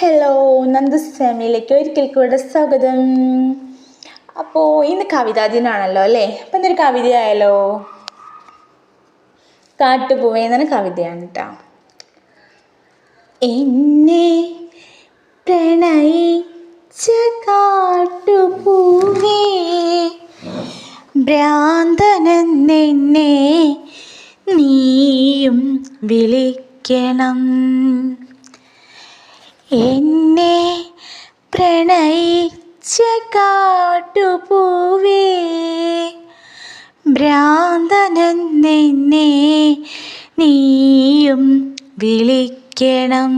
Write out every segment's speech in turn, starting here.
Hello നന്ദസ് ഫാമിലിയിലേക്ക് ഒരിക്കൽ കൂടെ സ്വാഗതം. അപ്പോൾ ഇന്ന് കവിതാ ദിനാണല്ലോ അല്ലേ? അപ്പം ഇന്നൊരു കവിതയായാലോ കാട്ടുപൂവേ എന്നാണ് കവിതയാണ് കേട്ടോ എന്നെ പ്രണയിച്ച കാട്ടുപൂവേ ഭ്രാന്തനെന്നെ നീയും വിളിക്കണം. എന്നെ പ്രണയിച്ച കാട്ടുപൂവേ ഭ്രാന്തനെന്നെ നീയും വിളിക്കണം.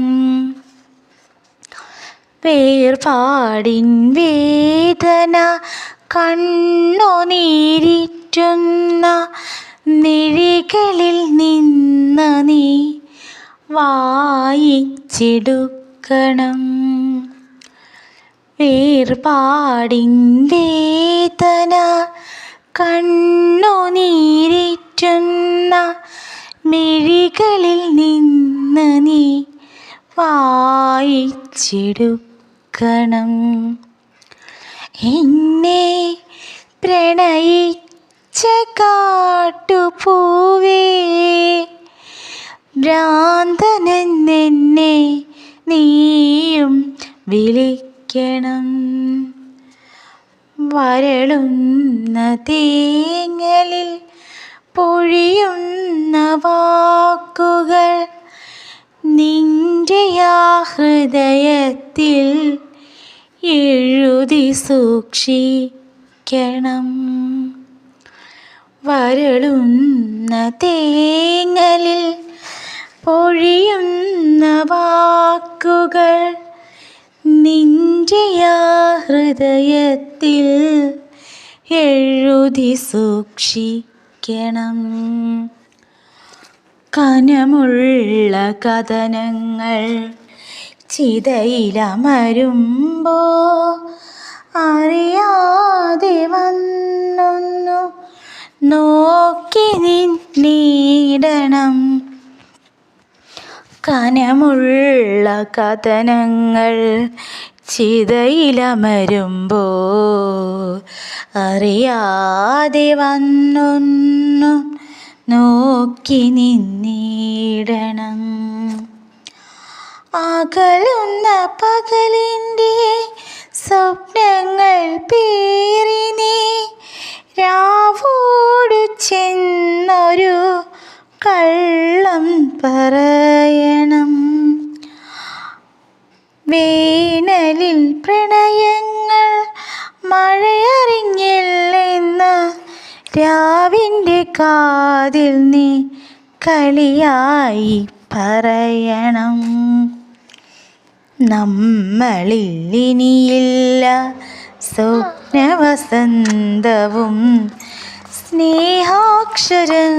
വേർപാടിൻ വേദന കണ്ണുനീരിറ്റുന്ന നിഴികളിൽ നിന്ന് നീ വായിച്ചെടുക്കണം വേർപാടിൻ വേർപാടിന്തേതന കണ്ണുനീരിറ്റുന്ന മിഴികളിൽ നിന്ന് നീ വായിച്ചെടുക്കണം. എന്നെ പ്രണയിച്ച വിളിക്കണം. വരളുന്ന തേങ്ങലിൽ പൊഴിയുന്ന വാക്കുകൾ നിന്റെ ആ ഹൃദയത്തിൽ എഴുതി സൂക്ഷിക്കണം. വരളുന്ന തേങ്ങലിൽ പൊഴിയുന്ന വാക്കുകൾ ഹൃദയത്തിൽ എഴുതി സൂക്ഷിക്കണം. കനമുള്ള കഥനങ്ങൾ ചിതയിലമരുമ്പോ അറിയാതെ വന്നൊന്നു നോക്കി നിന്നിടണം കനമുള്ള കഥനങ്ങൾ ചിതയിലമരുമ്പോ അറിയാതെ വന്നൊന്നു നോക്കി നിന്നിടണം. അകലുന്ന പകലിന്റെ സ്വപ്നങ്ങൾ പേറിനെ രാവോടു ചെന്നൊരു കള്ളം പറയണം രാവിന്റെ കാതിൽ നീ കളിയായി പറയണം. നമ്മളിൽ ഇനിയില്ല. സ്വപ്നവസന്തവും സ്നേഹാക്ഷരം